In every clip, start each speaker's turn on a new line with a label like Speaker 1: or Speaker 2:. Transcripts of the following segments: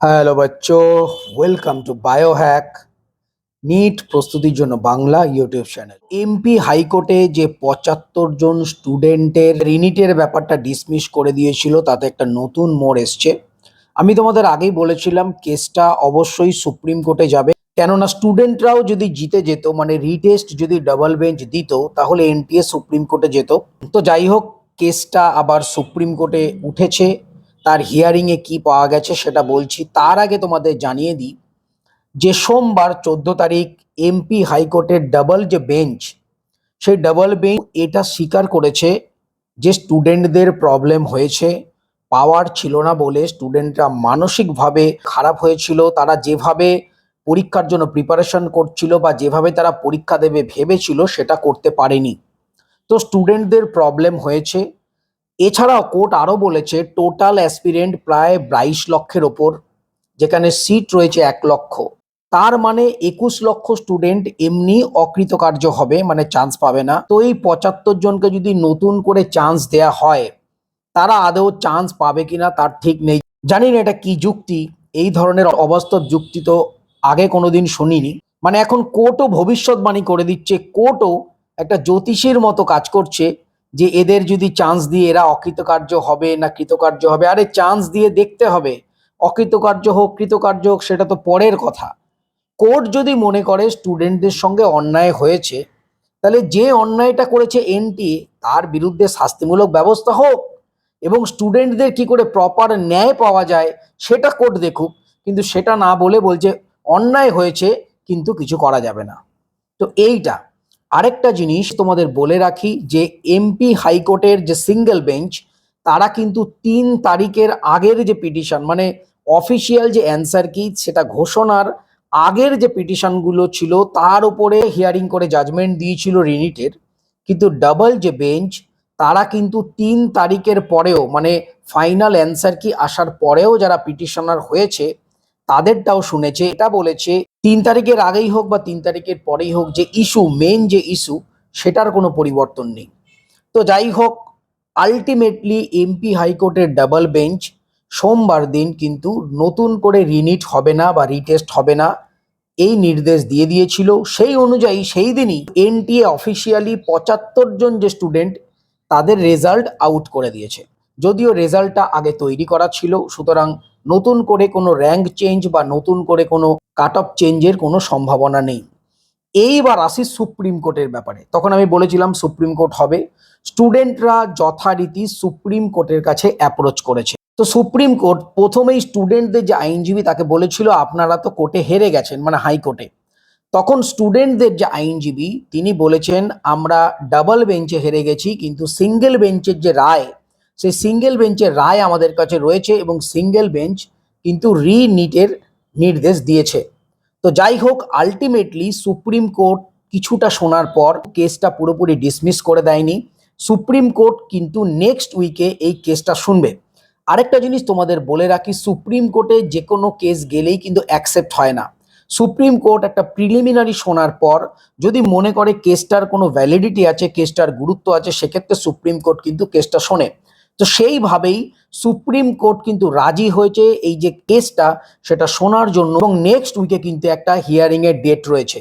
Speaker 1: Hello বাচ্চো। Welcome to Biohack NEET প্রস্তুতির জন্য বাংলা ইউটিউব চ্যানেল এমপি হাইকোর্টে যে পঁচাত্তর জন স্টুডেন্টের রিনিটের ব্যাপারটা ডিসমিস করে দিয়েছিল, তাতে একটা নতুন মোড় এসছে। আমি তোমাদের আগেই বলেছিলাম কেসটা অবশ্যই সুপ্রিম কোর্টে যাবে। কেননা স্টুডেন্টরাও যদি জিতে যেত মানে রিটেস্ট যদি ডাবল বেঞ্চ দিত, তাহলে এনটিএ সুপ্রিম কোর্টে যেত। তো যাই হোক কেসটা আবার সুপ্রিম কোর্টে উঠেছে। তার হিয়ারিংয়ে কি পাওয়া গেছে সেটা বলছি। তার আগে তোমাদের জানিয়ে দিই যে সোমবার চোদ্দ তারিখ এমপি হাইকোর্টের ডাবল যে বেঞ্চ সেই ডাবল বেঞ্চ এটা স্বীকার করেছে যে স্টুডেন্টদের প্রবলেম হয়েছে পাওয়ার ছিল না বলে স্টুডেন্টরা মানসিকভাবে খারাপ হয়েছিল, তারা যেভাবে পরীক্ষার জন্য প্রিপারেশন করছিল বা যেভাবে তারা পরীক্ষা দেবে ভেবেছিল সেটা করতে পারেনি। তো স্টুডেন্টদের প্রবলেম হয়েছে এছাড়াও কোর্ট আরও বলেছে, টোটাল অ্যাসপিরেন্ট প্রায় বাইশ লক্ষের ওপর, যেখানে সিট রয়েছে এক লক্ষ। তার মানে একুশ লক্ষ স্টুডেন্ট এমনি অকৃতকার্য হবে মানে চান্স পাবে না। তো এই পঁচাত্তর জনকে যদি নতুন করে চান্স দেয়া হয়, তারা আদৌ চান্স পাবে কিনা তার ঠিক নেই। জানি না এটা কি যুক্তি, এই ধরনের অবাস্তব যুক্তি তো আগে কোনোদিন শুনিনি। মানে এখন কোর্টও ভবিষ্যৎবাণী করে দিচ্ছে, কোর্টও একটা জ্যোতিষীর মতো কাজ করছে যে এদের যদি চান্স দিয়ে এরা অকৃতকার্য হবে না কৃতকার্য হবে, আরে চান্স দিয়ে দেখতে হবে। অকৃতকার্য হোক, কৃতকার্য হোক, সেটা তো পরের কথা। কোর্ট যদি মনে করে স্টুডেন্টদের সঙ্গে অন্যায় হয়েছে, তাহলে যে অন্যায়টা করেছে এনটি তার বিরুদ্ধে শাস্তিমূলক ব্যবস্থা হোক এবং স্টুডেন্টদের কি করে প্রপার ন্যায় পাওয়া যায়, সেটা কোর্ট দেখুক। কিন্তু সেটা না বলে বলছে, অন্যায় হয়েছে, কিন্তু কিছু করা যাবে না। তো এইটা। আরেকটা জিনিস তোমাদের বলে রাখি যে এমপি হাইকোর্টের যে সিঙ্গেল বেঞ্চ তারা কিন্তু তিন তারিখের আগের যে পিটিশন মানে অফিসিয়াল যে অ্যান্সার কি, সেটা ঘোষণার আগের যে পিটিশনগুলো ছিল, তার উপরে হিয়ারিং করে জাজমেন্ট দিয়েছিল রিনিটের। কিন্তু ডাবল যে বেঞ্চ তারা কিন্তু তিন তারিখের পরেও মানে ফাইনাল অ্যান্সার কি আসার পরেও যারা পিটিশনার হয়েছে তাদেরটাও শুনেছে, এটা বলেছে, তিন তারিখের আগেই হোক বা তিন তারিখের পরেই হোক যে ইস্যু মেন যে ইস্যু সেটার কোনো পরিবর্তন নেই। তো যাই হোক আলটিমেটলি এমপি হাইকোর্টের ডাবল বেঞ্চ সোমবার দিন কিন্তু নতুন করে রিনিট হবে না বা রিটেস্ট হবে না, এই নির্দেশ দিয়ে দিয়েছিল। সেই অনুযায়ী সেই দিনই এনটিএ অফিসিয়ালি পঁচাত্তর জন যে স্টুডেন্ট তাদের রেজাল্ট আউট করে দিয়েছে। যদিও রেজাল্টটা আগে তৈরি করা ছিল, সুতরাং নতুন করে কোনো র্যাঙ্ক চেঞ্জ বা নতুন করে কোনো কাট অফ চেঞ্জের কোনো সম্ভাবনা নেই। এইবার আসি সুপ্রিম কোর্টের ব্যাপারে। তখন আমি বলেছিলাম সুপ্রিম কোর্ট হবে। স্টুডেন্টরা যথারীতি সুপ্রিম কোর্টের কাছে অ্যাপ্রোচ করেছে। তো সুপ্রিম কোর্ট প্রথমেই স্টুডেন্টদের যে আইনজীবী তাকে বলেছিল, আপনারা তো কোর্টে হেরে গেছেন মানে হাইকোর্টে তখন স্টুডেন্টদের যে আইনজীবী, তিনি বলেছেন, আমরা ডাবল বেঞ্চে হেরে গেছি, কিন্তু সিঙ্গেল বেঞ্চের যে রায় সেই সিঙ্গেল বেঞ্চের রায় আমাদের কাছে রয়েছে এবং সিঙ্গেল বেঞ্চ কিন্তু রি নিটের নির্দেশ দিয়েছে। তো যাই হোক আলটিমেটলি সুপ্রিম কোর্ট কিছুটা শোনার পর কেসটা পুরোপুরি ডিসমিস করে দেয়নি। সুপ্রিম কোর্ট কিন্তু নেক্সট উইকে এই কেসটা শুনবে। আরেকটা জিনিস তোমাদের বলে রাখি, সুপ্রিম কোর্টে যে কোনো কেস গেলেই কিন্তু অ্যাকসেপ্ট হয় না। সুপ্রিম কোর্ট একটা প্রিলিমিনারি শোনার পর যদি মনে করে কেসটার কোনো ভ্যালিডিটি আছে কেসটার গুরুত্ব আছে, সেক্ষেত্রে সুপ্রিম কোর্ট কিন্তু কেসটা শোনে। তো সেইভাবেই সুপ্রিম কোর্ট কিন্তু রাজি হয়েছে এই যে কেসটা, সেটা শোনার জন্য এবং নেক্সট উইকে কিন্তু একটা হিয়ারিং এর ডেট রয়েছে।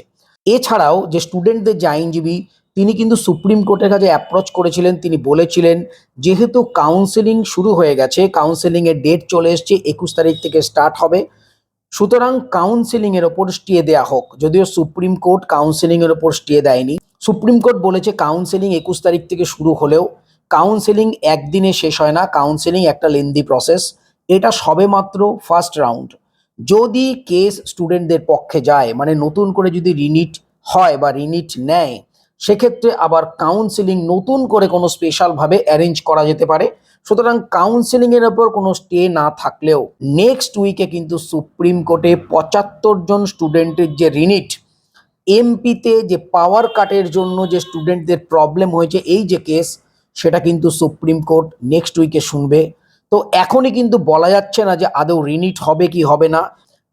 Speaker 1: এছাড়াও যে স্টুডেন্টদের যে আইনজীবী, তিনি কিন্তু সুপ্রিম কোর্টের কাছে অ্যাপ্রোচ করেছিলেন, তিনি বলেছিলেন, যেহেতু কাউন্সেলিং শুরু হয়ে গেছে কাউন্সেলিং এর ডেট চলে এসছে, একুশ তারিখ থেকে স্টার্ট হবে। সুতরাং কাউন্সেলিং এর ওপর স্টে দেয়া হোক। যদিও সুপ্রিম কোর্ট কাউন্সেলিং এর ওপর স্টে দেয়নি। সুপ্রিম কোর্ট বলেছে কাউন্সেলিং একুশ তারিখ থেকে শুরু হলেও কাউন্সেলিং একদিনে শেষ হয় না কাউন্সেলিং একটা লেন্দি প্রসেস এটা সবেমাত্র ফার্স্ট রাউন্ড যদি কেস স্টুডেন্টদের পক্ষে যায় মানে নতুন করে যদি রিনিট হয় বা রিনিট নেয়, সেক্ষেত্রে আবার কাউন্সেলিং নতুন করে কোনো স্পেশালভাবে অ্যারেঞ্জ করা যেতে পারে। সুতরাং কাউন্সেলিংয়ের ওপর কোনো স্টে না থাকলেও নেক্সট উইকে কিন্তু সুপ্রিম কোর্টে পঁচাত্তর জন স্টুডেন্টের যে রিনিট এমপিতে যে পাওয়ার কাটের জন্য যে স্টুডেন্টদের প্রবলেম হয়েছে, এই যে কেস সেটা কিন্তু সুপ্রিম কোর্ট নেক্সট উইকে শুনবে। তো এখনই কিন্তু বলা যাচ্ছে না যে আদৌ রিনিট হবে কি হবে না।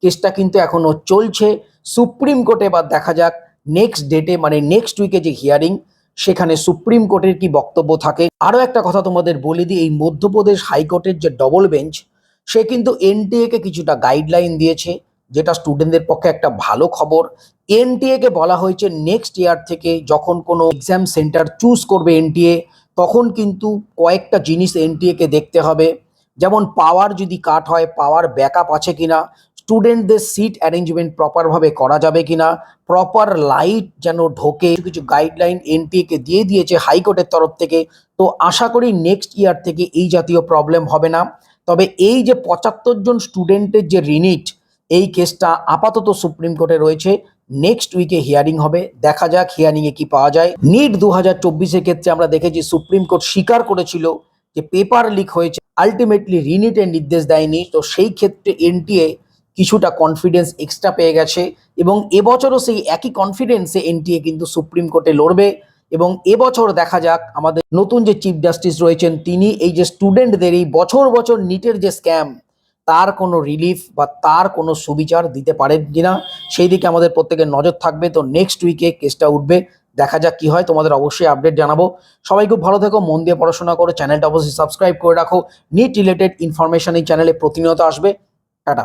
Speaker 1: কেসটা কিন্তু এখনও চলছে। সুপ্রিম কোর্টে বা দেখা যাক নেক্সট ডেটে মানে নেক্সট উইকে যে হিয়ারিং সেখানে সুপ্রিম কোর্টের কি বক্তব্য থাকে। আরও একটা কথা তোমাদের বলে দিই, এই মধ্যপ্রদেশ হাইকোর্টের যে ডবল বেঞ্চ সে কিন্তু এনটিএ কে কিছুটা গাইডলাইন দিয়েছে, যেটা স্টুডেন্টদের পক্ষে একটা ভালো খবর। এনটিএ কে বলা হয়েছে নেক্সট ইয়ার থেকে যখন কোনো এক্সাম সেন্টার চুজ করবে এনটিএ তখন কিন্তু কয়েকটা জিনিস এনটিএ কে দেখতে হবে। যেমন পাওয়ার যদি কাট হয়, পাওয়ার ব্যাকআপ আছে কিনা, স্টুডেন্টদের সিট অ্যারেঞ্জমেন্ট প্রপারভাবে করা যাবে কিনা, প্রপার লাইট যেন ঢোকে, কিছু গাইডলাইন এনটিএ কে দিয়ে দিয়েছে হাইকোর্টের তরফ থেকে। তো আশা করি নেক্সট ইয়ার থেকে এই জাতীয় প্রবলেম হবে না। তবে এই যে পঁচাত্তর জন স্টুডেন্টের যে রিনিট, এই কেসটা আপাতত সুপ্রিম কোর্টে রয়েছে। নেক্সট উইকে হিয়ারিং হবে। দেখা যাক হিয়ারিং এ কি পাওয়া যায়। নিট দু হাজার চব্বিশের ক্ষেত্রে আমরা দেখেছি সুপ্রিম কোর্ট স্বীকার করেছিল যে পেপার লিক হয়েছে। আলটিমেটলি রিনিটের নির্দেশ দেয়নি। তো সেই ক্ষেত্রে এনটিএ কিছুটা কনফিডেন্স এক্সট্রা পেয়ে গেছে এবং এবছরও সেই একই কনফিডেন্সে এনটিএ কিন্তু সুপ্রিম কোর্টে লড়বে এবং এবছর দেখা যাক আমাদের নতুন যে চিফ জাস্টিস রয়েছেন, তিনি এই যে স্টুডেন্টদের এই বছর বছর নিটের যে স্ক্যাম তার কোনো রিলিফ বা তার কোনো সুবিচার দিতে পারেন কিনা, সেই দিকে আমাদের প্রত্যেকের নজর থাকবে। তো নেক্সট উইকে কেসটা উঠবে। দেখা যাক কি হয়, তোমাদের অবশ্যই আপডেট জানাব। সবাই খুব ভালো থেকো, মন দিয়ে পড়াশোনা করো চ্যানেলটা অবশ্যই সাবস্ক্রাইব করে রাখো। নিট রিলেটেড ইনফরমেশন এই চ্যানেলে প্রতিনিয়ত আসবে। টাটা।